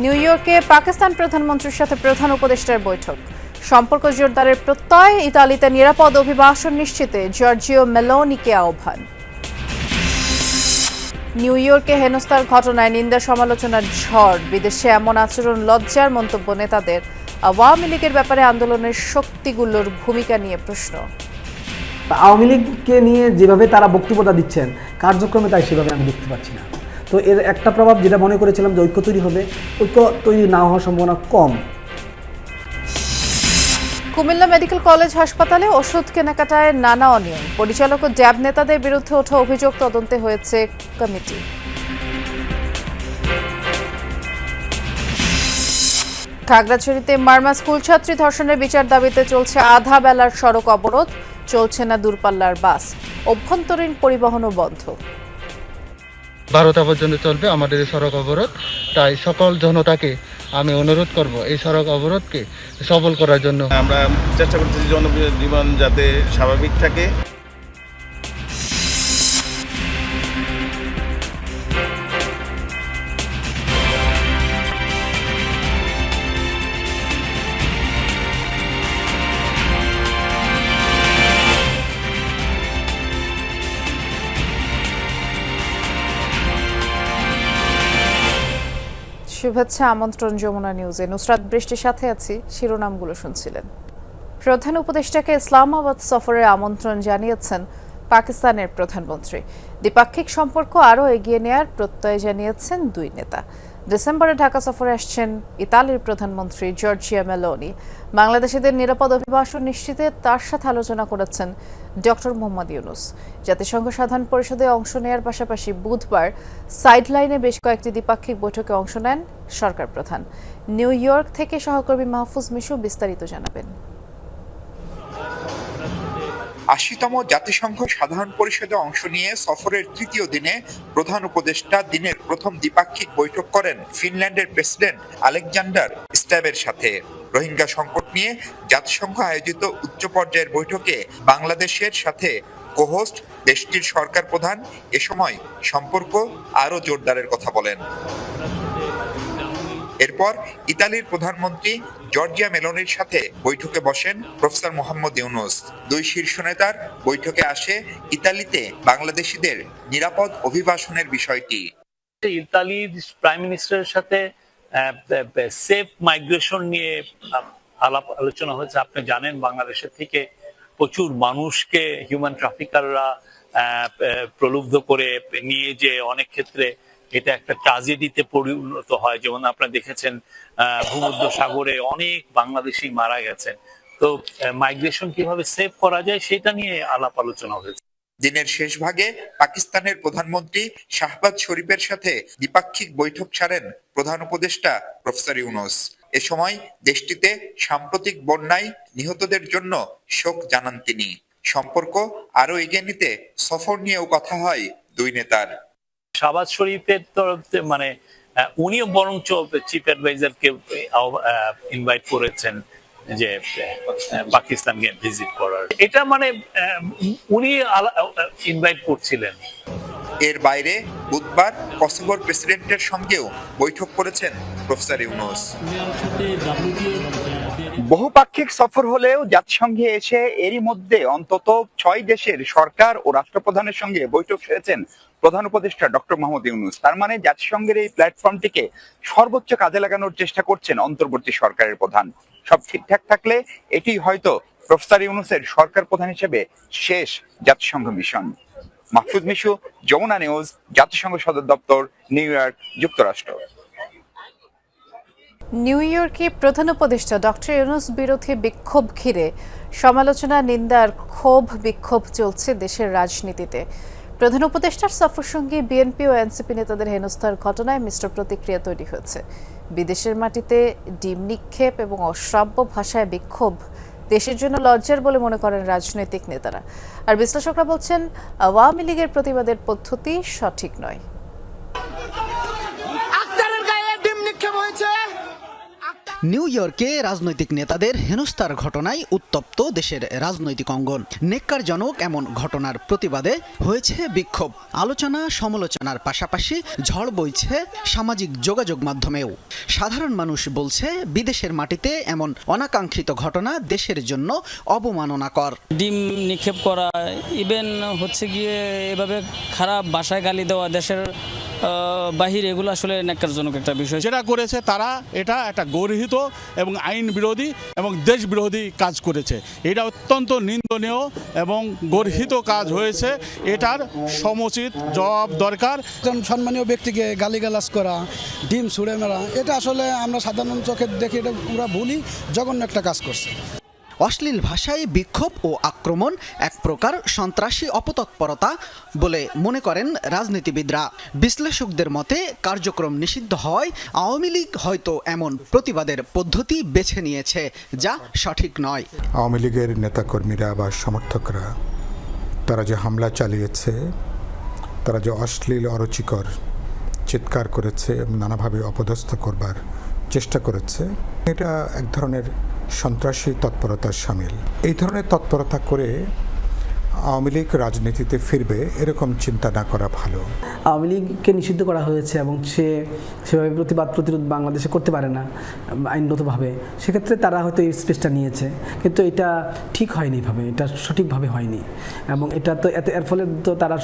New ইয়র্কে পাকিস্তান প্রধানমন্ত্রীর সাথে প্রধান উপদেষ্টার বৈঠক। সম্পর্ক জোরদারের প্রত্যয়, ইতালিতে নিরাপদ অভিবাসন নিশ্চিতে জর্জিও মেলোনিকে আহ্বান। নিউ ইয়র্কে হেনস্থার ঘটনায় নিন্দা সমালোচনার ঝড়। বিদেশে এমন আচরণ লজ্জার মন্তব্য নেতাদের। আওয়ামী লীগের ব্যাপারে আন্দোলনের শক্তিগুলোর ভূমিকা নিয়ে প্রশ্ন। আওয়ামী লীগকে নিয়ে যেভাবে তারা বক্তব্যটা দিচ্ছেন, কার্যক্রমে তাই সেভাবে আমি দেখতে পাচ্ছি না। তো এর একটা প্রভাব যেটা মনে করেছিলাম যে ঐক্য তৈরি হবে, ঐক্য তৈরি না হওয়ার সম্ভাবনা কম। কুমিল্লা মেডিকেল কলেজ হাসপাতালে ওষুধ কেনাকাটায় নানা অনিয়ম। পরিচালক ও জ্যাব নেতাদের বিরুদ্ধে ওঠা অভিযোগ তদন্তে হয়েছে কমিটি। খাগড়াছড়িতে মার্মা স্কুল ছাত্রী ধর্ষণের বিচার দাবিতে চলছে আধা বেলার সড়ক অবরোধ, চলছে না দূরপাল্লার বাস। অভ্যন্তরীণ পরিবহনও বন্ধ। বারোটা পর্যন্ত চলবে, আমাদের এই সড়ক অবরোধ। তাই সকল জনতাকে আমি অনুরোধ করব, এই সড়ক অবরোধকে সফল করার জন্য। আমরা চেষ্টা করতেছি জনজীবন যাতে স্বাভাবিক থাকে। শুভেচ্ছা আমন্ত্রণ যমুনা নিউজে। নুসরাত বৃষ্টির সাথে আছি, শিরোনামগুলো শুনছিলেন। প্রধান উপদেষ্টাকে ইসলামাবাদ সফরের আমন্ত্রণ জানিয়েছেন পাকিস্তানের প্রধানমন্ত্রী। দ্বিপাক্ষিক সম্পর্ক আরও এগিয়ে নেয়ার প্রত্যয় জানিয়েছেন দুই নেতা। ডিসেম্বরে ঢাকা সফরে আসছেন ইতালির প্রধানমন্ত্রী জর্জিয়া মেলোনি বাংলাদেশিদের নিরাপদ অভিবাসন নিশ্চিতে তার সাথে আলোচনা করেছেন ডক্টর মোহাম্মদ ইউনুস। জাতিসংঘ সাধারণ পরিষদে অংশ নেয়ার পাশাপাশি বুধবার সাইডলাইনে বেশ কয়েকটি দ্বিপাক্ষিক বৈঠকে অংশ নেন সরকার প্রধান। নিউ ইয়র্ক থেকে সহকর্মী মাহফুজ মিশু বিস্তারিত জানাবেন। আশিতম জাতিসংঘ সাধারণ পরিষদে অংশ নিয়ে সফরের তৃতীয় দিনে প্রধান উপদেষ্টা দিনের প্রথম দ্বিপাক্ষিক বৈঠক করেন ফিনল্যান্ডের প্রেসিডেন্ট আলেকজান্ডার স্ট্যাবের সাথে। রোহিঙ্গা সংকট নিয়ে জাতিসংঘ আয়োজিত উচ্চ পর্যায়ের বৈঠকে বাংলাদেশের সাথে কোহোস্ট, দেশটির সরকার প্রধান এ সময় সম্পর্ক আরও জোরদারের কথা বলেন। এরপর ইতালির প্রধানমন্ত্রী জর্জিয়া মেলোনির সাথে বৈঠকে বসেন প্রফেসর মোহাম্মদ ইউনুস। দুই শীর্ষ নেতার বৈঠকে আসে ইতালিতে বাংলাদেশিদের নিরাপদ অভিবাসনের বিষয়টি। ইতালির প্রাইম মিনিস্টারের সাথে সেফ মাইগ্রেশন নিয়ে আলাপ আলোচনা হয়েছে। আপনি জানেন বাংলাদেশের থেকে প্রচুর মানুষকে হিউম্যান ট্রাফিকাররা প্রলুব্ধ করে নিয়ে যে অনেক ক্ষেত্রে এটা একটা ট্রাজেডিতে পরিণত হয়। যেমন আপনারা দেখেছেন ভূমধ্য সাগরে অনেক বাংলাদেশি মারা গেছেন। তো মাইগ্রেশন কীভাবে সেভ করা যায় সেটা নিয়ে আলাপ আলোচনা হয়েছে। দিনের শেষ ভাগে পাকিস্তানের প্রধানমন্ত্রী শাহবাজ শরীফের সাথে দ্বিপাক্ষিক বৈঠক ছাড়েন প্রধান উপদেষ্টা প্রফেসর ইউনুস। এ সময় দেশটিতে সাম্প্রতিক বন্যায় নিহতদের জন্য শোক জানান তিনি। সম্পর্ক আরও এগিয়ে নিতে সফর নিয়েও কথা হয় দুই নেতার। শাহবাজ শরীফের তরফ মানে উনিও বরঞ্চ চিফ অ্যাডভাইজারকে ইনভাইট করেছেন যে আহ, পাকিস্তানকে ভিজিট করার। এটা মানে উনি ইনভাইট করছিলেন। এর বাইরে বুধবার কসোভোর প্রেসিডেন্টের সঙ্গেও বৈঠক করেছেন প্রফেসর ইউনুস। বহুপাক্ষিক সফর হলেও জাতিসংঘে এসে এরই মধ্যে অন্তত ছয় দেশের সরকার ও রাষ্ট্রপ্রধানের সঙ্গে বৈঠক সেরেছেন প্রধান উপদেষ্টা ডক্টর মোহাম্মদ ইউনুস। তার মানে জাতিসংঘের এই প্ল্যাটফর্মটিকে সর্বোচ্চ কাজে লাগানোর চেষ্টা করছেন অন্তর্বর্তী সরকারের প্রধান। সব ঠিকঠাক থাকলে এটি হয়তো প্রফেসর ইউনুসের সরকার প্রধান হিসেবে শেষ জাতিসংঘ মিশন। মাহফুজ মিশু, যমুনা নিউজ, জাতিসংঘ সদর দপ্তর, নিউ ইয়র্ক, যুক্তরাষ্ট্র। নিউ ইয়র্কে প্রধান উপদেষ্টা ডক্টর ইউনুস বিরোধী বিক্ষোভ ঘিরে। সমালোচনা নিন্দার ক্ষোভ বিক্ষোভ চলছে দেশের রাজনীতিতে। প্রধান উপদেষ্টার সফর সঙ্গে বিএনপি ও এনসিপি নেতাদের হেনস্থার ঘটনায় মিশ্র প্রতিক্রিয়া তৈরি হয়েছে। বিদেশের মাটিতে ডিম নিক্ষেপ এবং অশ্রাব্য ভাষায় বিক্ষোভ দেশের জন্য লজ্জার বলে মনে করেন রাজনৈতিক নেতারা। আর বিশ্লেষকরা বলছেন, আওয়ামী লীগের প্রতিবাদের পদ্ধতি সঠিক নয়। নিউ ইয়র্কে রাজনৈতিক নেতাদের হেনস্থার ঘটনায় উত্তপ্ত দেশের রাজনৈতিক অঙ্গন। নেককারজনক এমন ঘটনার প্রতিবাদে হয়েছে বিক্ষোভ। আলোচনা সমালোচনার পাশাপাশি ঝড় বইছে সামাজিক যোগাযোগ মাধ্যমেও। সাধারণ মানুষ বলছে, বিদেশের মাটিতে এমন অনাকাঙ্ক্ষিত ঘটনা দেশের জন্য অবমাননাকর। ডিম নিক্ষেপ করা ইভেন হচ্ছে গিয়ে এভাবে খারাপ বাসায় গালি দেওয়া, দেশের বাহির এগুলো আসলে ন্যাক্কারজনক একটা বিষয়। যেটা করেছে তারা এটা একটা গর্হিত এবং আইন বিরোধী এবং দেশ বিরোধী কাজ করেছে। এটা অত্যন্ত নিন্দনীয় এবং গর্হিত কাজ হয়েছে। এটার সমুচিত জবাব দরকার। একজন সম্মানীয় ব্যক্তিকে গালিগালাজ করা ডিম ছুঁড়ে মারা এটা আসলে আমরা সাধারণ চোখে দেখে এটা পুরো ভুলই জঘন্য একটা কাজ করছে। অশ্লীল ভাষায় বিক্ষোভ ও আক্রমণ এক প্রকার সন্ত্রাসী অপতৎপরতা বলে মনে করেন রাজনীতিবিদরা। বিশ্লেষকদের মতে, কার্যক্রম নিষিদ্ধ হওয়ায় আওয়ামী লীগ হয়তো এমন প্রতিবাদের পদ্ধতি বেছে নিয়েছে, যা সঠিক নয়। আওয়ামী লীগের নেতাকর্মীরা বা সমর্থকরা, তারা যে হামলা চালিয়েছে, তারা যে অশ্লীল, অরুচিকর চিৎকার করেছে, নানাভাবে অপদস্থ করবার চেষ্টা করেছে, এটা এক ধরনের সন্ত্রাসী তৎপরতার সামিল। এই ধরনের তৎপরতা করে আওয়ামী লীগ রাজনীতিতে ফিরবে এরকম চিন্তা না করা ভালো। আওয়ামী লীগকে নিষিদ্ধ করা হয়েছে এবং সে সেভাবে প্রতিবাদ প্রতিরোধ বাংলাদেশে করতে পারে না, আইনগতভাবে। সেক্ষেত্রে তারা হয়তো এই স্পেসটা নিয়েছে, কিন্তু এটা ঠিক হয়নি ভাবে এটা সঠিকভাবে হয়নি। এবং এটা তো এত, এর ফলে তো তারা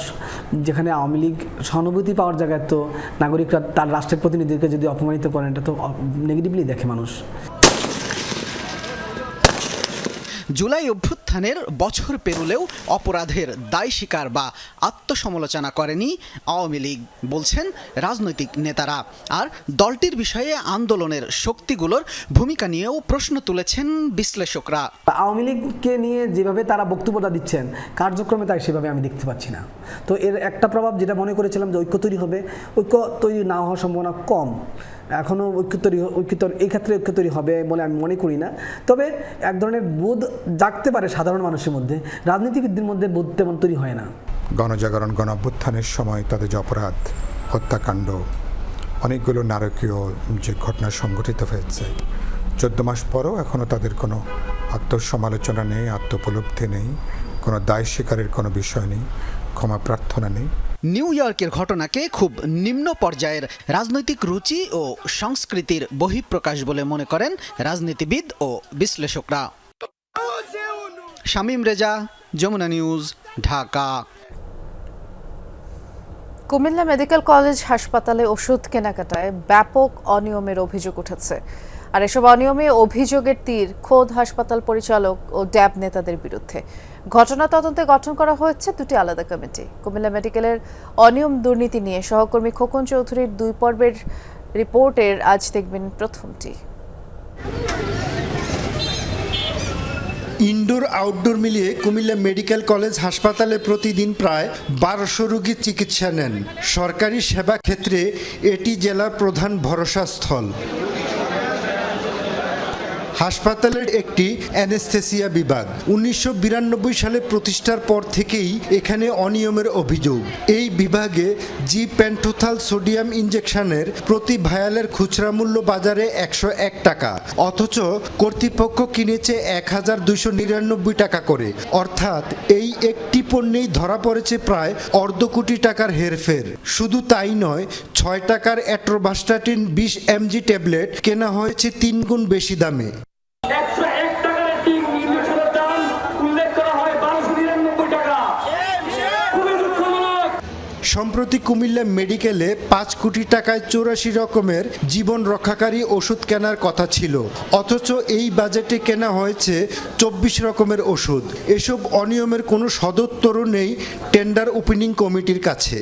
যেখানে আওয়ামী লীগ সহানুভূতি পাওয়ার জায়গায় তো নাগরিকরা তার রাষ্ট্রের প্রতিনিধিকে যদি অপমানিত করেন, এটা তো নেগেটিভলি দেখে মানুষ। জুলাই অভ্যুত্থানের বছর পেরুলেও অপরাধের দায় স্বীকার বা আত্মসমালোচনা করেনি আওয়ামী লীগ, বলছেন রাজনৈতিক নেতারা। আর দলটির বিষয়ে আন্দোলনের শক্তিগুলোর ভূমিকা নিয়েও প্রশ্ন তুলেছেন বিশ্লেষকরা। আওয়ামী লীগকে নিয়ে যেভাবে তারা বক্তব্যটা দিচ্ছেন, কার্যক্রমে তাই সেভাবে আমি দেখতে পাচ্ছি না। তো এর একটা প্রভাব যেটা মনে করেছিলাম যে ঐক্য তৈরি হবে, ঐক্য তৈরি না হওয়ার সম্ভাবনা কম। এখনও ঐক্য তৈরি ঐক্য এই ক্ষেত্রে ঐক্য তৈরি হবে বলে আমি মনে করি না। তবে এক ধরনের বোধ জাগতে পারে সাধারণ মানুষের মধ্যে। রাজনীতিবিদদের মধ্যে বোধ তেমন তৈরি হয় না। গণজাগরণ গণ অভ্যুত্থানের সময় তাদের যে অপরাধ, হত্যাকাণ্ড, অনেকগুলো নারকীয় যে ঘটনা সংঘটিত হয়েছে, চোদ্দ মাস পরও এখনও তাদের কোনো আত্মসমালোচনা নেই, আত্মোপলব্ধি নেই, কোনো দায় স্বীকারের কোনো বিষয় নেই, ক্ষমা প্রার্থনা নেই। নিউ ইয়র্কের ঘটনাকে খুব নিম্ন পর্যায়ের রাজনৈতিক রুচি ও সংস্কৃতির বহিঃপ্রকাশ বলে মনে করেন রাজনীতিবিদ ও বিশ্লেষকরা। Shamim Reza, Jamuna news, Dhaka. Comilla medical college হাসপাতালে ওষুধ কেনাকাটায় ব্যাপক অনিয়মের অভিযোগ উঠেছে। আর এসব অনিয়মে অভিযোগের তীর খোদ হাসপাতাল পরিচালক ও ড্যাব নেতাদের বিরুদ্ধে। ঘটনা তদন্তে গঠন করা হয়েছে দুটি আলাদা কমিটি। কুমিল্লা মেডিকেলের অনিয়ম দুর্নীতি নিয়ে সহকর্মী খোকন চৌধুরীর দুই পর্বের রিপোর্টের আজ দেখবেন প্রথমটি। ইনডোর আউটডোর মিলিয়ে কুমিল্লা মেডিকেল কলেজ হাসপাতালে প্রতিদিন প্রায় বারোশো রোগী চিকিৎসা নেন। সরকারি সেবা ক্ষেত্রে এটি জেলার প্রধান ভরসাস্থল। হাসপাতালের একটি অ্যানেস্থেসিয়া বিভাগ। উনিশশো বিরানব্বই সালে প্রতিষ্ঠার পর থেকেই এখানে অনিয়মের অভিযোগ। এই বিভাগে জি প্যান্টোথাল সোডিয়াম ইঞ্জেকশনের প্রতি ভায়ালের খুচরা মূল্য বাজারে একশো এক টাকা, অথচ কর্তৃপক্ষ কিনেছে এক হাজার দুইশো নিরানব্বই টাকা করে। অর্থাৎ এই একটি পণ্যেই ধরা পড়েছে প্রায় অর্ধ কোটি টাকার হেরফের। শুধু তাই নয়, ছয় টাকার অ্যাট্রোবাস্টাটিন বিশ এমজি ট্যাবলেট কেনা হয়েছে তিন গুণ বেশি দামে। সম্প্রতি কুমিল্লা মেডিকেলে পাঁচ কোটি টাকায় চৌরাশি রকমের জীবন রক্ষাকারী ওষুধ কেনার কথা ছিল। অথচ এই বাজেটে কেনা হয়েছে চব্বিশ রকমের ওষুধ। এসব অনিয়মের কোনো সদুত্তরও নেই টেন্ডার ওপেনিং কমিটির কাছে।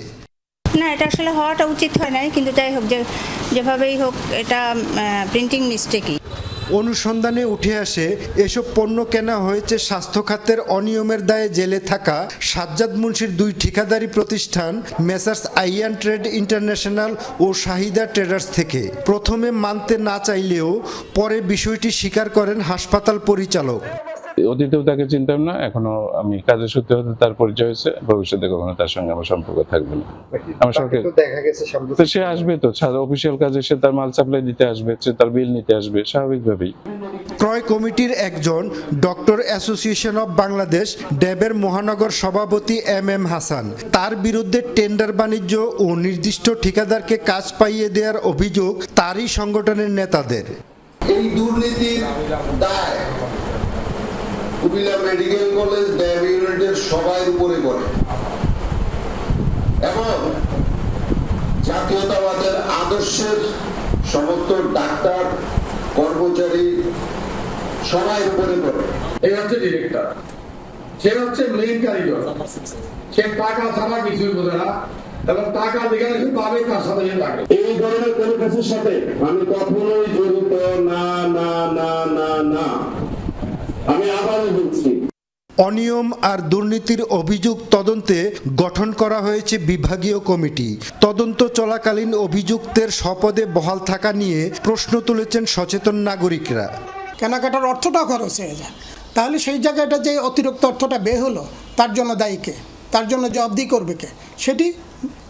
না, এটা আসলে হওয়াটা উচিত হয় নাই, কিন্তু যাই হোক যেভাবেই হোক, এটা প্রিন্টিং মিস্টেকই অনুসন্ধানে উঠে আসে, এসব পণ্য কেনা হয়েছে স্বাস্থ্য খাতের অনিয়মের দায়ে জেলে থাকা সাজ্জাদ মুন্সির দুই ঠিকাদারি প্রতিষ্ঠান মেসার্স আইয়ান ট্রেড ইন্টারন্যাশনাল ও শাহিদা ট্রেডার্স থেকে। প্রথমে মানতে না চাইলেও পরে বিষয়টি স্বীকার করেন হাসপাতাল পরিচালক। অতীতেও তাকে চিনতাম না এখনও আমি কাজের সূত্রে হতে তার পরিচয় হয়েছে ভবিষ্যতে কখনো তার সঙ্গে আমার সম্পর্ক থাকবে না। আমার সঙ্গে দেখা গেছে তো সে আসবে তো অফিসিয়াল কাজে সে তার মাল সাপ্লাই দিতে আসবে সে তার বিল নিতে আসবে স্বাভাবিকভাবেই। ক্রয় কমিটির একজন ডক্টর অ্যাসোসিয়েশন অব বাংলাদেশ ড্যাবের মহানগর সভাপতি এম এম হাসান। তার বিরুদ্ধে টেন্ডার বাণিজ্য ও নির্দিষ্ট ঠিকাদারকে কাজ পাইয়ে দেওয়ার অভিযোগ তারই সংগঠনের নেতাদের। এই দুর্নীতির দায় কুমিল্লা মেডিকেল কলেজ ড্যাব ইউনিটের সবাই উপরে পড়ে। এবং জাতীয়তাবাদের আদর্শের সমস্ত ডাক্তার কর্মচারী সবাই উপরে পড়ে। এই হচ্ছে ডিরেক্টর সে হচ্ছে মেইন কারিগর। সে টাকা ছাড়া কিছুই বোঝে না। এবং টাকা যেখানে সে পাবে তার সাথে সে থাকে এই ধরনের কোনো কিছুর সাথে আমি কখনোই জড়িত না না না না না। আমি আবারও বলছি। অনিয়ম আর দুর্নীতির অভিযোগ তদন্তে গঠন করা হয়েছে বিভাগীয় কমিটি। তদন্ত চলাকালীন অভিযুক্তের স্বপদে বহাল থাকা নিয়ে প্রশ্ন তুলেছেন সচেতন নাগরিকরা। কেনাকাটার অর্থটাও খরচ হয়ে যায়। তাহলে সেই জায়গাটা যে অতিরিক্ত অর্থটা বে হলো তার জন্য দায়ী কে? তার জন্য জবাবদি করবে কে? সেটি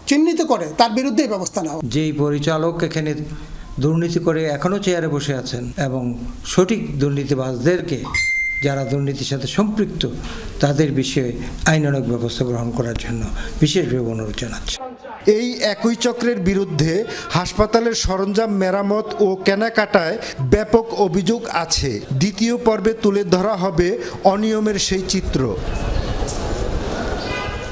চিহ্নিত করে তার বিরুদ্ধেই ব্যবস্থা নেওয়া যেই পরিচালক এখানে দুর্নীতি করে এখনও চেয়ারে বসে আছেন এবং সঠিক দুর্নীতিবাজদেরকে যারা দুর্নীতির সাথে সম্পৃক্ত তাদের বিষয়ে আইনানুগ ব্যবস্থা গ্রহণ করার জন্য বিশেষভাবে অনুরোধ জানাচ্ছি। এই একই চক্রের বিরুদ্ধে হাসপাতালের সরঞ্জাম মেরামত ও কেনাকাটায় ব্যাপক অভিযোগ আছে। দ্বিতীয় পর্বে তুলে ধরা হবে অনিয়মের সেই চিত্র।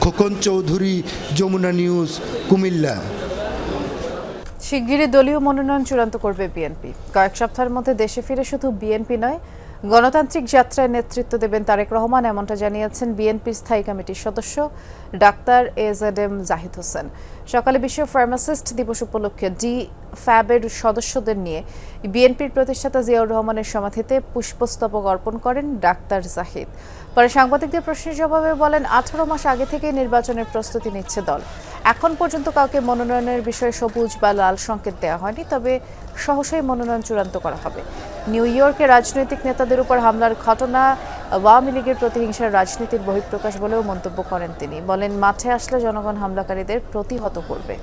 খোকন চৌধুরী যমুনা নিউজ কুমিল্লা। শিগগিরই দলীয় মনোনয়ন চূড়ান্ত করবে বিএনপি। কয়েক সপ্তাহের মধ্যে দেশে ফিরে শুধু বিএনপি নয় গণতান্ত্রিক যাত্রায় নেতৃত্ব দেবেন তারেক রহমান, এমনটা জানিয়েছেন বিএনপির স্থায়ী কমিটির সদস্য doctor A Z M Zahid Hossain. সকালে বিশ্ব ফার্মাসিস্ট দিবস উপলক্ষে ডি ফ্যাবের সদস্যদের নিয়ে বিএনপির প্রতিষ্ঠাতা জিয়াউর রহমানের সমাধিতে পুষ্পস্তবক অর্পণ করেন ডাক্তার জাহিদ। পরে সাংবাদিকদের প্রশ্নের জবাবে বলেন, আঠারো মাস আগে থেকেই নির্বাচনের প্রস্তুতি নিচ্ছে দল। এখন পর্যন্ত কাউকে মনোনয়নের বিষয়ে সবুজ বা লাল সংকেত দেওয়া হয়নি, তবে সহসাই মনোনয়ন চূড়ান্ত করা হবে। নিউ ইয়র্কে রাজনৈতিক নেতাদের উপর হামলার ঘটনা, আওয়ামী লীগের প্রতিহিংসার রাজনীতির বহিঃপ্রকাশ বলেও মন্তব্য করেন তিনি। বলেন, মাঠে আসলে জনগণ হামলাকারীদের প্রতিহত করবে।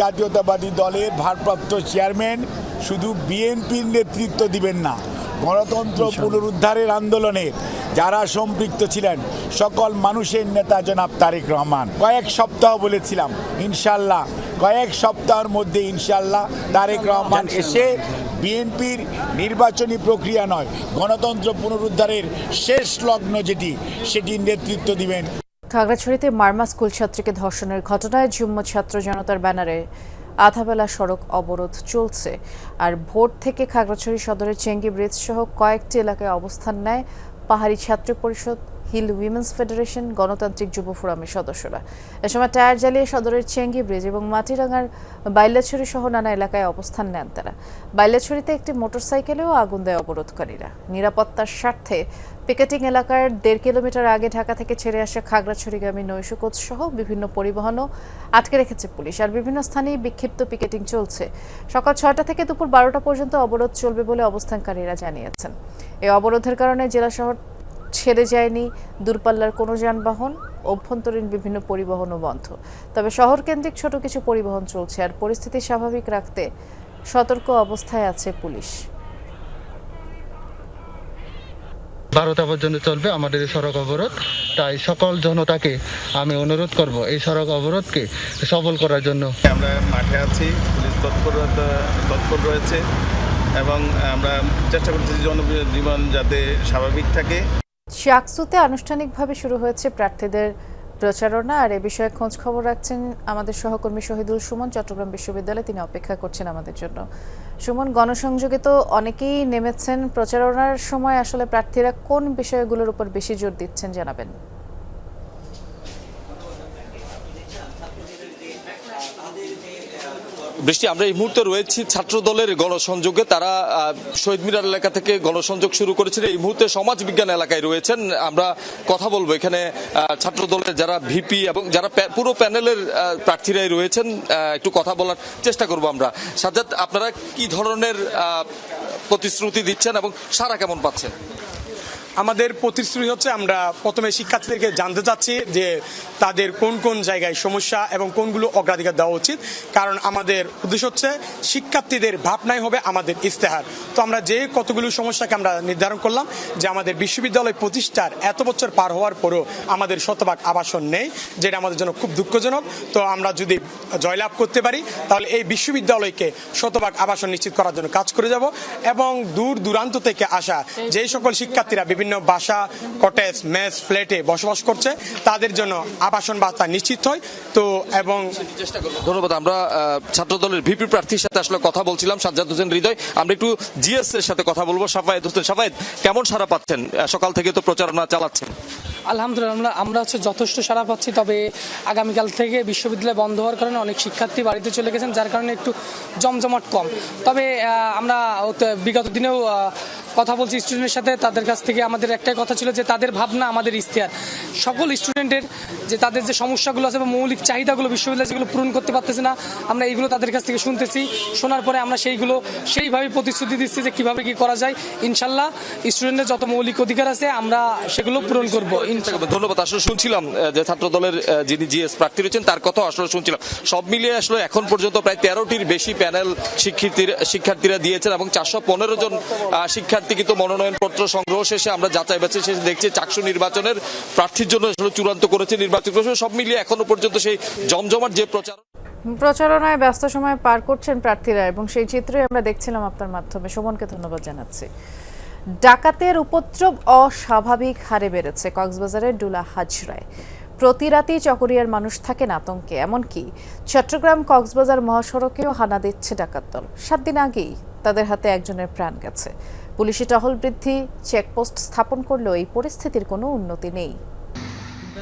জাতীয়তাবাদী দলের ভারপ্রাপ্ত চেয়ারম্যান শুধু বিএনপির নেতৃত্ব দিবেন না গণতন্ত্র পুনরুদ্ধারের আন্দোলনের যারা সম্পৃক্ত ছিলেন সকল মানুষের নেতা জনাব তারেক রহমান। কয়েক সপ্তাহ বলেছিলাম ইনশাল্লাহ কয়েক সপ্তাহের মধ্যে ইনশাল্লাহ তারেক রহমান এসে বিএনপির নির্বাচনী প্রক্রিয়া নয় গণতন্ত্র পুনরুদ্ধারের শেষ লগ্ন যেটি সেটির নেতৃত্ব দিবেন। খাগড়াছড়িতে মার্মা স্কুল ছাত্রীকে ধর্ষণের ঘটনায় যুগ্ম ছাত্র জনতার ব্যানারে আধাবেলা সড়ক অবরোধ চলছে। আর ভোর থেকে খাগড়াছড়ি সদরের চেঙ্গি ব্রিজ সহ কয়েকটি এলাকায় অবস্থান নেয় পাহাড়ি ছাত্র পরিষদ হিল উইমেন্স ফেডারেশন, গণতান্ত্রিক যুব ফোরামের সদস্যরা। এ সময় টায়ার জ্বালিয়ে সদরের চেঙ্গি ব্রিজ এবং মাটিরাঙ্গার বাইলাছড়ি সহ নানা এলাকায় অবস্থান নেন তারা। বাইলাছড়িতে একটি মোটরসাইকেলেও আগুন দেয় অবরোধকারীরা। নিরাপত্তার স্বার্থে পিকেটিং এলাকার দেড় কিলোমিটার আগে ঢাকা থেকে ছেড়ে আসা খাগড়াছড়িগামী নৈশ কোচ সহ বিভিন্ন পরিবহনও আটকে রেখেছে পুলিশ। আর বিভিন্ন স্থানেই বিক্ষিপ্ত পিকেটিং চলছে। সকাল ছয়টা থেকে দুপুর বারোটা পর্যন্ত অবরোধ চলবে বলে অবস্থানকারীরা জানিয়েছেন। এই অবরোধের কারণে জেলা শহর ছেড়ে যায়নি দূরপাল্লার কোনো যানবাহন অভ্যন্তরীণ বিভিন্ন পরিবহনও বন্ধ। তবে শহর কেন্দ্রিক ছোট কিছু পরিবহন চলছে আর পরিস্থিতি স্বাভাবিক রাখতে সতর্ক অবস্থায় আছে পুলিশ। বারোটা পর্যন্ত চলবে আমাদের এই সড়ক অবরোধ। তাই সকল জনতাকে আমি অনুরোধ করব এই সড়ক অবরোধকে সফল করার জন্য। আমরা মাঠে আছি পুলিশ তৎপর তৎপর রয়েছে এবং আমরা চেষ্টা করতেছি জনজীবন যাতে স্বাভাবিক থাকে। শাকসুতে আনুষ্ঠানিকভাবে শুরু হয়েছে প্রার্থীদের প্রচারণা, আর এ বিষয়ে খোঁজ খবর রাখছেন আমাদের সহকর্মী শহীদুল সুমন, চট্টগ্রাম বিশ্ববিদ্যালয়ে তিনি অপেক্ষা করছেন আমাদের জন্য। সুমন, গণসংযোগে তো অনেকেই নেমেছেন। প্রচারণার সময় আসলে প্রার্থীরা কোন বিষয়গুলোর উপর বেশি জোর দিচ্ছেন জানাবেন? বৃষ্টি, আমরা এই মুহূর্তে রয়েছি ছাত্র দলের গণসংযোগে। তারা শহীদ মিনার এলাকা থেকে গণসংযোগ শুরু করেছেন। এই মুহূর্তে সমাজ বিজ্ঞান এলাকায় রয়েছেন। আমরা কথা বলব এখানে ছাত্র দলের যারা ভিপি এবং যারা পুরো প্যানেলের প্রার্থীরাই রয়েছেন। একটু কথা বলার চেষ্টা করব আমরা। সাজ্জাদ, আপনারা কি ধরনের প্রতিশ্রুতি দিচ্ছেন এবং সারা কেমন পাচ্ছেন? আমাদের প্রতিশ্রুতি হচ্ছে আমরা প্রথমে শিক্ষার্থীদেরকে জানতে চাচ্ছি যে তাদের কোন কোন জায়গায় সমস্যা এবং কোনগুলো অগ্রাধিকার দেওয়া উচিত। কারণ আমাদের উদ্দেশ্য হচ্ছে শিক্ষার্থীদের ভাবনাই হবে আমাদের ইস্তেহার তো আমরা যে কতগুলো সমস্যাকে আমরা নির্ধারণ করলাম যে আমাদের বিশ্ববিদ্যালয় প্রতিষ্ঠার এত বছর পার হওয়ার পরেও আমাদের শতভাগ আবাসন নেই, যেটা আমাদের জন্য খুব দুঃখজনক। তো আমরা যদি জয়লাভ করতে পারি, তাহলে এই বিশ্ববিদ্যালয়কে শতভাগ আবাসন নিশ্চিত করার জন্য কাজ করে যাব। এবং দূর দূরান্ত থেকে আসা যে সকল শিক্ষার্থীরা বিভিন্ন বাসা, কটেজ, মেস, ফ্ল্যাটে বসবাস করছে। তাদের জন্য আবাসন বার্তা নিশ্চিত হয়। তো এবং ধন্যবাদ, আমরা ছাত্র দলের ভিপি প্রার্থীর সাথে আসলে কথা বলছিলাম, সাজ্জাদ হোসেন হৃদয়। আমরা একটু জিএস এর সাথে কথা বলব সাফায়েদ হোসেন সাফায়েদ কেমন সারা পাচ্ছেন? সকাল থেকে তো প্রচারণা চালাচ্ছেন। আলহামদুলিল্লাহ, আমরা আমরা হচ্ছে যথেষ্ট সারা পাচ্ছি, তবে আগামীকাল থেকে বিশ্ববিদ্যালয় বন্ধ হওয়ার কারণে অনেক শিক্ষার্থী বাড়িতে চলে গেছেন, যার কারণে একটু জমজমাট কম। তবে আমরা বিগত দিনেও কথা বলছি স্টুডেন্টের সাথে, তাদের কাছ থেকে আমাদের একটাই কথা ছিল যে তাদের ভাবনা আমাদের ইশতেহার। সকল স্টুডেন্টের যে তাদের যে সমস্যাগুলো আছে বা মৌলিক চাহিদাগুলো বিশ্ববিদ্যালয় যেগুলো পূরণ করতে পারতেছে না, আমরা এইগুলো তাদের কাছ থেকে শুনতেছি। শোনার পরে আমরা সেইগুলো সেইভাবে প্রতিশ্রুতি দিচ্ছি যে কীভাবে কি করা যায়। ইনশাল্লাহ স্টুডেন্টের যত মৌলিক অধিকার আছে, আমরা সেগুলো পূরণ করব। ধন্যবাদ। আসলে শুনছিলাম যে ছাত্র দলের যিনি জিএস প্রার্থী রয়েছেন, তার কথা আসলে শুনছিলাম। সব মিলিয়ে আসলে এখন পর্যন্ত প্রায় তেরোটির বেশি প্যানেল শিক্ষার্থীরা শিক্ষার্থীরা দিয়েছেন এবং চারশো পনেরো জন শিক্ষার্থী কিন্তু মনোনয়নপত্র সংগ্রহ শেষে আমরা যাচাই বাছাই শেষে দেখছি চাকসু নির্বাচনের প্রার্থীর জন্য আসলে চূড়ান্ত করেছে নির্বাচন কমিশন। সব মিলিয়ে এখনও পর্যন্ত সেই জমজমাট যে প্রচার প্রচারণায় ব্যস্ত সময় পার করছেন প্রার্থীরা এবং সেই চিত্রই আমরা দেখছিলাম আপনার মাধ্যমে। সুমনকে ধন্যবাদ জানাচ্ছি। ডাকাতের উপদ্রব অস্বাভাবিক হারে বেড়েছে কক্সবাজারের ডুলা হাজরায়। প্রতি রাতেই চকরিয়ার মানুষ থাকেন আতঙ্কে, এমনকি চট্টগ্রাম কক্সবাজার মহাসড়কেও হানা দিচ্ছে ডাকাত দল। সাত দিন আগেই তাদের হাতে একজনের প্রাণ গেছে। পুলিশি টহল বৃদ্ধি, চেকপোস্ট স্থাপন করলেও এই পরিস্থিতির কোনো উন্নতি নেই।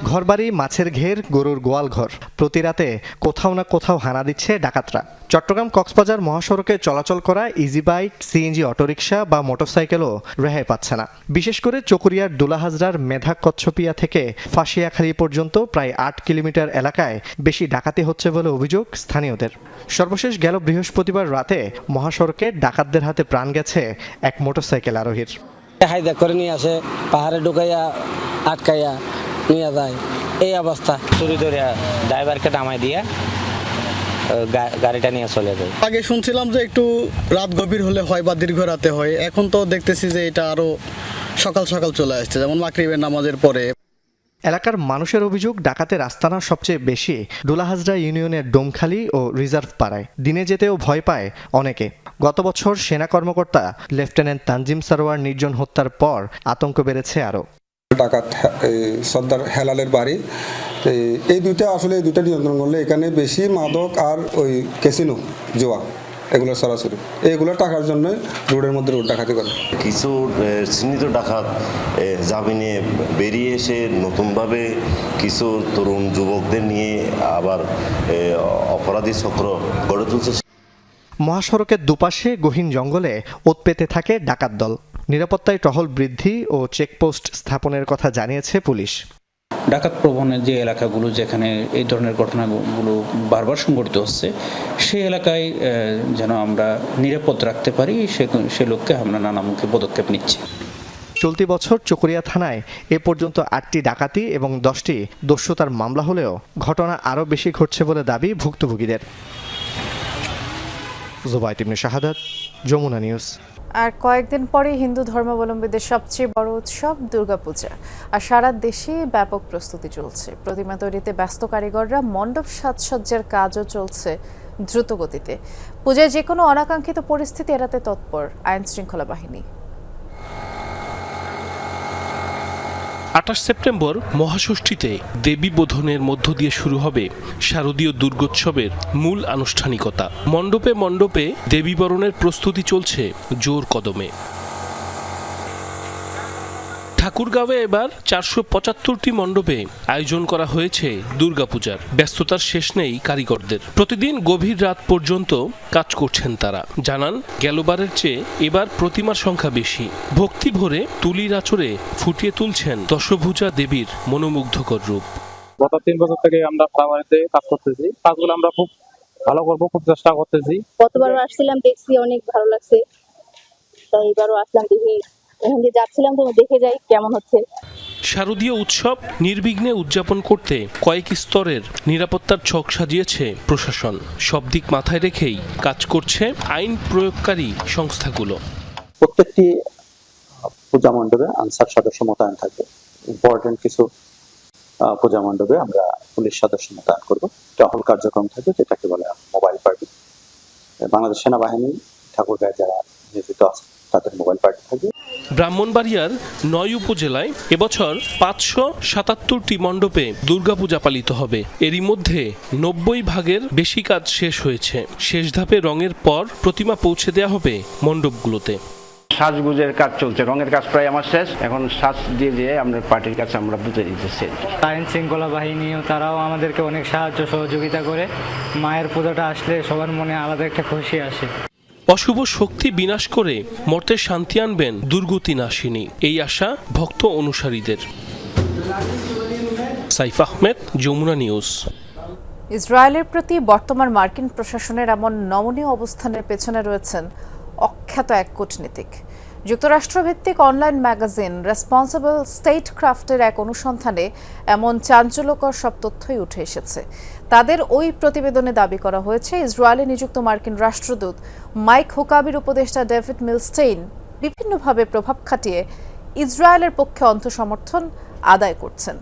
ঘরবাড়ি, মাছের ঘের, গরুর গোয়াল ঘর। প্রতি রাতে কোথাও না কোথাও হানা দিচ্ছে ডাকাতরা। চট্টগ্রাম কক্সবাজার মহাসড়কে চলাচল করা ইজি বাইক সিএনজি অটোরিকশা বা মোটরসাইকেলও রেহাই পাচ্ছে না। বিশেষ করে চকরিয়ার ডোলাহাজরার মেধা কচ্ছপিয়া থেকে ফাঁসিয়াখালী পর্যন্ত প্রায় আট কিলোমিটার এলাকায় বেশি ডাকাতি হচ্ছে বলে অভিযোগ স্থানীয়দের। সর্বশেষ গেল বৃহস্পতিবার রাতে মহাসড়কে ডাকাতদের হাতে প্রাণ গেছে এক মোটরসাইকেল আরোহীর। হাইদা করে নিয়ে আসে পাহাড়ে ঢুকাইয়া আটকাইয়া নিয়ে যায়। এই অবস্থা। চুরি ধরে ড্রাইভারকে নামাই দিয়ে গাড়িটা নিয়ে চলে যায়। আগে শুনছিলাম যে একটু রাত গভীর হলে হয় বা দীর্ঘ রাতে হয় এখন তো দেখতেছি যে এটা আরও সকাল সকাল চলে আসছে যেমন মাকরিবের নামাজের পরে। এলাকার মানুষের অভিযোগ ডাকাতের আস্তানা সবচেয়ে বেশি। ডোলাহাজরা ইউনিয়নের ডোমখালি ও রিজার্ভ পাড়ায়। দিনে যেতেও ভয় পায় অনেকে। গত বছর সেনা কর্মকর্তা লেফটেন্যান্ট তানজিম সারোয়ার নির্জন হত্যার পর আতঙ্ক বেড়েছে আরও। ডাকাত সর্দার হেলালের বাড়ি। এই দুইটা, আসলে এই দুইটা নিয়ন্ত্রণ করলে এখানে বেশি মাদক আর ওই ক্যাসিনো, জোয়া। এগুলো সরাসরি। এইগুলো টাকার জন্য রোডের মধ্যে রোড ডাকাতি করে। কিছু চিহ্নিত ডাকাত জামিনে বেরিয়ে এসে নতুনভাবে কিছু তরুণ যুবকদের নিয়ে আবার অপরাধী চক্র গড়ে তুলছে। মহাসড়কের দুপাশে গহীন জঙ্গলে ওত পেতে থাকে ডাকাত দল। নিরাপত্তায় টহল বৃদ্ধি ও চেকপোস্ট স্থাপনের কথা জানিয়েছে পুলিশ। ডাকাত প্রবণের যে এলাকাগুলো যেখানে এই ধরনের ঘটনাগুলো বারবার সংঘটিত হচ্ছে, সেই এলাকায় যেন আমরা নিরাপদ রাখতে পারি, সে সে লক্ষ্যে আমরা নানামুখী পদক্ষেপ নিচ্ছি। চলতি বছর চকরিয়া থানায় এ পর্যন্ত আটটি ডাকাতি এবং দশটি দস্যুতার মামলা হলেও ঘটনা আরও বেশি ঘটছে বলে দাবি ভুক্তভোগীদের। জুবাইত ইবনে শাহাদাত, যমুনা নিউজ। আর কয়েকদিন পরে হিন্দু ধর্মাবলম্বীদের সবচেয়ে বড় উৎসব দুর্গাপূজা। আর সারা দেশে ব্যাপক প্রস্তুতি চলছে। প্রতিমা তৈরিতে ব্যস্ত কারিগররা মণ্ডপ সাজসজ্জার কাজও চলছে দ্রুত গতিতে পূজায় যে কোনো অনাকাঙ্ক্ষিত পরিস্থিতি এড়াতে তৎপর আইন শৃঙ্খলা বাহিনী। আঠাশ সেপ্টেম্বর মহাষষ্ঠীতে দেবী বোধনের মধ্য দিয়ে শুরু হবে শারদীয় দুর্গোৎসবের মূল আনুষ্ঠানিকতা। মণ্ডপে মণ্ডপে দেবী বরণের প্রস্তুতি চলছে জোর কদমে। ঠাকুরগাঁওয়ে এবার চারশো পঁচাত্তরটি মণ্ডপে আয়োজন করা হয়েছে দুর্গাপূজার। ব্যস্ততার শেষ নেই কারিগরদের। প্রতিদিন গভীর রাত পর্যন্ত কাজ করছেন তারা। জানান গেলবারের চেয়ে এবার প্রতিমার সংখ্যা বেশি। ভক্তি ভরে তুলির আচরে ফুটিয়ে তুলছেন দশভুজা দেবীর মনোমুগ্ধকর রূপ। গত তিন বছর থেকে আমরা প্রাইমারিতে কাজ করতেছি। কাজগুলো আমরা খুব ভালো করব খুব চেষ্টা করতেছি। গতবারও আসছিলাম দেখছি অনেক ভালো লাগছে। তাই এবারও আসলাম দেখি। এখান দিয়ে যাচ্ছিলাম তো দেখে যাই কেমন হচ্ছে। শারদীয় উৎসব নির্বিঘ্নে উদযাপন করতে কয়েক স্তরের নিরাপত্তার ছক সাজিয়েছে প্রশাসন। সব দিক মাথায় রেখেই কাজ করছে আইন প্রয়োগকারী সংস্থাগুলো। প্রত্যেকটি পূজা মণ্ডপে আনসার সদস্য মোতায়েন থাকবে। ইম্পর্টেন্ট কিছু পূজা মণ্ডপে আমরা পুলিশ সদস্য মোতায়েন করব। টহল কার্যক্রম থাকবে যেটাকে বলে মোবাইল পার্টি। বাংলাদেশ সেনাবাহিনী ঠাকুরগাঁয় যারা নিয়োজিত আছে তাদের মোবাইল পার্টি থাকবে। ব্রাহ্মণবাড়িয়ার নয় উপজেলায় এবছর পাঁচশো সাতাত্তরটি মণ্ডপে দুর্গাপূজা পালিত হবে। এরই মধ্যে নব্বই ভাগের বেশি কাজ শেষ হয়েছে। শেষ ধাপে রঙের পর প্রতিমা পৌঁছে দেওয়া হবে মণ্ডপগুলোতে। সাজগুজের কাজ চলছে। রঙের কাজ প্রায় আমার শেষ। এখন সাজ দিয়ে দিয়ে আমরা পার্টির কাছে আমরা বুঝে দিতেছি আইন শৃঙ্খলা বাহিনীও তারাও আমাদেরকে অনেক সাহায্য সহযোগিতা করে। মায়ের পুজোটা আসলে সবার মনে আলাদা একটা খুশি আসে। অশুভ শক্তি বিনাশ করে মর্তে শান্তি আনবেন দুর্গতি নাশিনী এই আশা ভক্ত অনুসারীদের। সাইফ আহমেদ, যমুনা নিউজ। ইসরায়েলের প্রতি বর্তমান মার্কিন প্রশাসনের এমন নমনীয় অবস্থানের পেছনে রয়েছেন অখ্যাত এক কূটনীতিক। যুক্তরাষ্ট্রভিত্তিক অনলাইন ম্যাগাজিন রেসপন্সিবল স্টেট ক্রাফটের এক অনুসন্ধানে এমন চাঞ্চল্যকর সব তথ্যই উঠে এসেছে। তাদের ওই প্রতিবেদনে দাবি করা হয়েছে, ইসরায়েলে নিযুক্ত মার্কিন রাষ্ট্রদূত মাইক হুকাবির উপদেষ্টা ডেভিড মিলস্টেইন বিভিন্নভাবে প্রভাব খাটিয়ে ইসরায়েলের পক্ষে অন্তঃসমর্থন আদায় করছেন।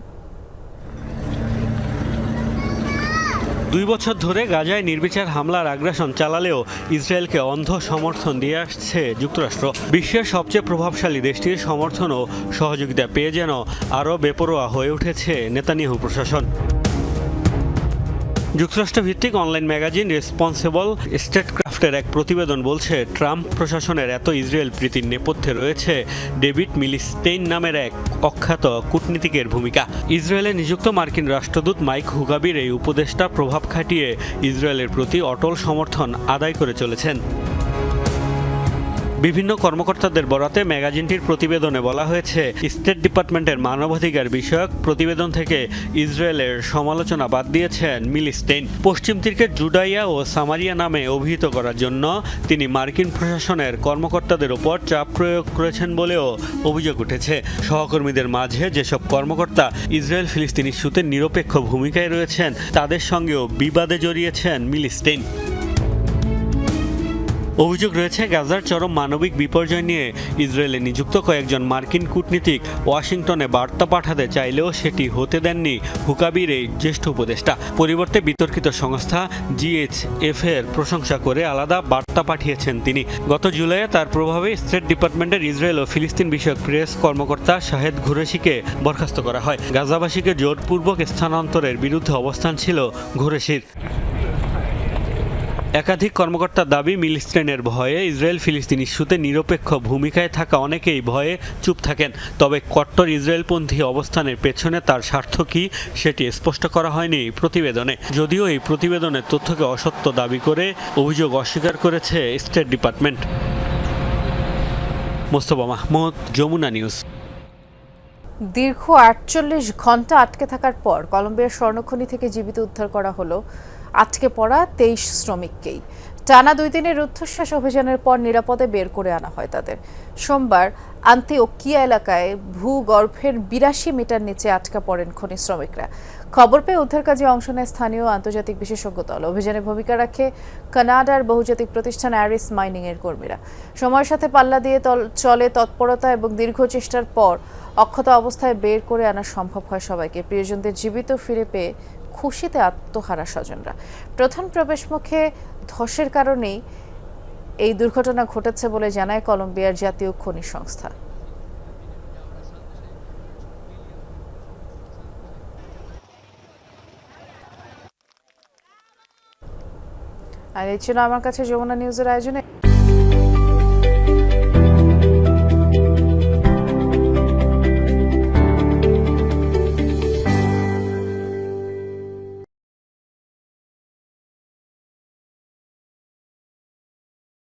দুই বছর ধরে গাজায় নির্বিচার হামলার আগ্রাসন চালালেও ইসরায়েলকে অন্ধ সমর্থন দিয়ে আসছে যুক্তরাষ্ট্র। বিশ্বের সবচেয়ে প্রভাবশালী দেশটির সমর্থন ও সহযোগিতা পেয়ে যেন আরও বেপরোয়া হয়ে উঠেছে নেতানিয়াহু প্রশাসন। যুক্তরাষ্ট্র ভিত্তিক অনলাইন ম্যাগাজিন রেসপন্সেবল স্টেট ক্রাফটের এক প্রতিবেদন বলছে, ট্রাম্প প্রশাসনের এত ইসরায়েল প্রীতির নেপথ্যে রয়েছে, ডেভিড মিলিস্টেইন নামের এক অখ্যাত কূটনীতিকের ভূমিকা। ইসরায়েলে নিযুক্ত মার্কিন রাষ্ট্রদূত মাইক হুগাবির এই উপদেষ্টা প্রভাব খাটিয়ে ইসরায়েলের প্রতি অটল সমর্থন আদায় করে চলেছেন। বিভিন্ন কর্মকর্তাদের বরাতে ম্যাগাজিনটির প্রতিবেদনে বলা হয়েছে, স্টেট ডিপার্টমেন্টের মানবাধিকার বিষয়ক প্রতিবেদন থেকে ইসরায়েলের সমালোচনা বাদ দিয়েছেন মিলিস্টেইন। পশ্চিম তীরকে জুডাইয়া ও সামারিয়া নামে অভিহিত করার জন্য তিনি মার্কিন প্রশাসনের কর্মকর্তাদের ওপর চাপ প্রয়োগ করেছেন বলেও অভিযোগ উঠেছে। সহকর্মীদের মাঝে যেসব কর্মকর্তা ইসরায়েল ফিলিস্তিন ইস্যুতে নিরপেক্ষ ভূমিকায় রয়েছেন, তাদের সঙ্গেও বিবাদে জড়িয়েছেন মিলিস্টেইন। অভিযোগ রয়েছে, গাজার চরম মানবিক বিপর্যয় নিয়ে ইসরায়েলে নিযুক্ত কয়েকজন মার্কিন কূটনীতিক ওয়াশিংটনে বার্তা পাঠাতে চাইলেও সেটি হতে দেননি হুকাবির এই জ্যেষ্ঠ উপদেষ্টা। পরিবর্তে বিতর্কিত সংস্থা জিএইচএফ এর প্রশংসা করে আলাদা বার্তা পাঠিয়েছেন তিনি। গত জুলাইয়ে তার প্রভাবে স্টেট ডিপার্টমেন্টের ইসরায়েল ও ফিলিস্তিন বিষয়ক প্রেস কর্মকর্তা শাহেদ ঘুরেশিকে বরখাস্ত করা হয়। গাজাবাসীকে জোরপূর্বক স্থানান্তরের বিরুদ্ধে অবস্থান ছিল ঘুরেশির। একাধিক কর্মকর্তার দাবি, মিলিস্ট্রেনের ভয়ে ইসরায়েল ফিলিস্তিন ইস্যুতে নিরপেক্ষ ভূমিকায় থাকা অনেকেই ভয়ে চুপ থাকেন। তবে কট্টর ইসরায়েলপন্থী অবস্থানের পেছনে তার স্বার্থ কি, সেটি স্পষ্ট করা হয়নি এই প্রতিবেদনে। যদিও এই প্রতিবেদনের তথ্যকে অসত্য দাবি করে অভিযোগ অস্বীকার করেছে state department. Mostafa Mahmud, Jamuna news. দীর্ঘ আটচল্লিশ ঘণ্টা আটকে থাকার পর কলম্বিয়ার স্বর্ণখনি থেকে জীবিত উদ্ধার করা হলো আটকে পড়া তেইশ শ্রমিককেই। টানা দুই দিনের রুদ্ধশ্বাস অভিযানের পর নিরাপদে বের করে আনা হয় তাদের। সোমবার আন্তিওকিয়া এলাকায় ভূগর্ভের বিরাশি মিটার নিচে আটকা পড়েন খনি শ্রমিকরা। খবর পেয়ে উদ্ধার কাজে অংশ নেয় স্থানীয় আন্তর্জাতিক বিশেষজ্ঞ দল। অভিযানে ভূমিকা রাখে কানাডার বহুজাতিক প্রতিষ্ঠান অ্যারিস মাইনিং এর কর্মীরা। সময়ের সাথে পাল্লা দিয়ে চলে তৎপরতা এবং দীর্ঘ চেষ্টার পর অক্ষত অবস্থায় বের করে আনা সম্ভব হয় সবাইকে। প্রিয়জনদের জীবিত ফিরে পেয়ে খুশিতে আত্মহারা স্বজনরা। প্রধান প্রবেশমুখে ধসের কারণেই এই দুর্ঘটনা ঘটেছে বলে জানায় কলম্বিয়ার জাতীয় খনি সংস্থা। আর এই ছিল আমার কাছে যমুনা নিউজের আয়োজনে।